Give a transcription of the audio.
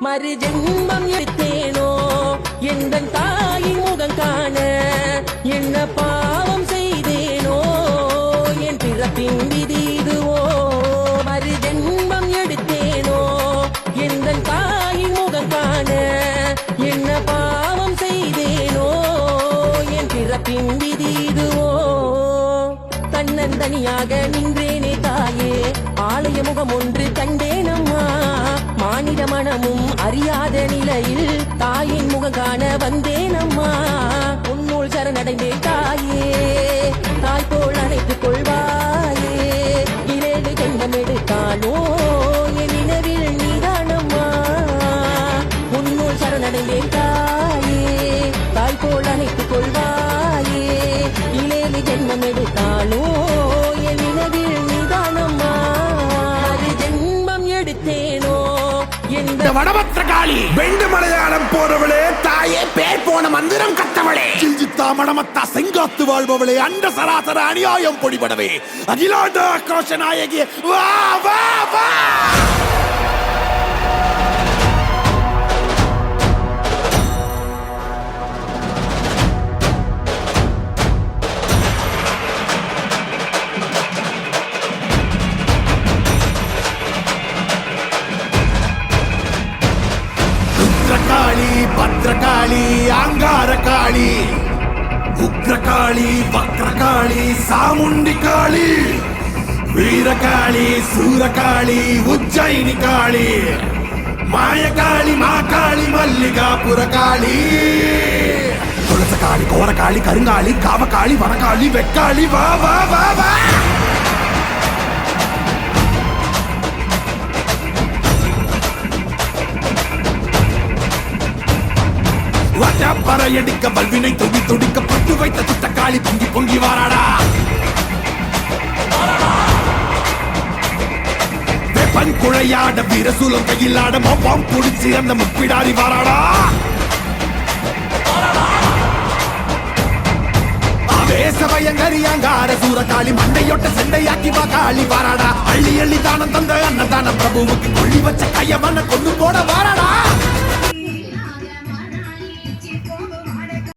மறு ஜென்மம் எடுத்தேனோ? எந்த தாயின் முகம் காண என்ன பாவம் செய்தேனோ? என் பிறப்பின் விதி இதுவோ? மறு ஜென்மம் எடுத்தேனோ? எந்த தாயின் முகம் காண என்ன பாவம் செய்தேனோ? என் பிறப்பின் விதி இதுவோ? தன்னந்தனியாக நின்றேனே தாயே ஆலய முகம் ஒன்று கண்டேனம்மா. மானிட மனமும் அறியாத நிலையில் தாயின் முகம் காண வந்தேனம்மா உன்னுள் சரணடைந்தே தாயே தாய் போல் அணைத்துக் கொள்வாயே. இரேடு கண்டம் எடுத்தானோ என் நினைவில் நீதானம்மா உன்னுள் சரணடைந்தேன் இந்த வடபத்திர காளி. வெண்டு மலையாளம் போறவளே தாயே பேர் போன மந்திரம் கத்தவளே கிஞ்சித்தா மடமத்தா செங்காத்து வாழ்பவளே அண்ட சராசர அநியாயம் பொடிபடவே. அகிலாண்ட ஆக்ரோஷ நாயகி வா வா! வா ருத்ரகாளி பத்ரகாளி ஆங்கார காளி உக்ரகாளி வக்ரகாளி சாமுண்டி காளி வீரகாளி சூரகாளி உஜ்ஜயினி காளி மாயகாளி மாகாளி மல்லிகாபுர காளி துளசகாளி கோரகாளி கருங்காளி காவகாளி வனகாளி வெக்காளி வா வா வா வா. பறையடிக்க வல்வினை துடி தொடிக்க பட்டு வைத்த சுத்தக்காளி பொங்கி பொங்கி வாராடா. வெப்பன் குழையாட வீரசூலம் கையிலாட ஆட குடிச்சு அந்த முப்பிடாரி வாராடா. ஆவேசபயங்கரி சூரகாளி மண்டையொட்ட செண்டையாக்கி வா காளி வாராடா. அள்ளி அள்ளி தானம் தந்த அன்னதான பிரபுவுக்கு கொள்ளி வச்ச கையவன கொண்டு போட வாராடா.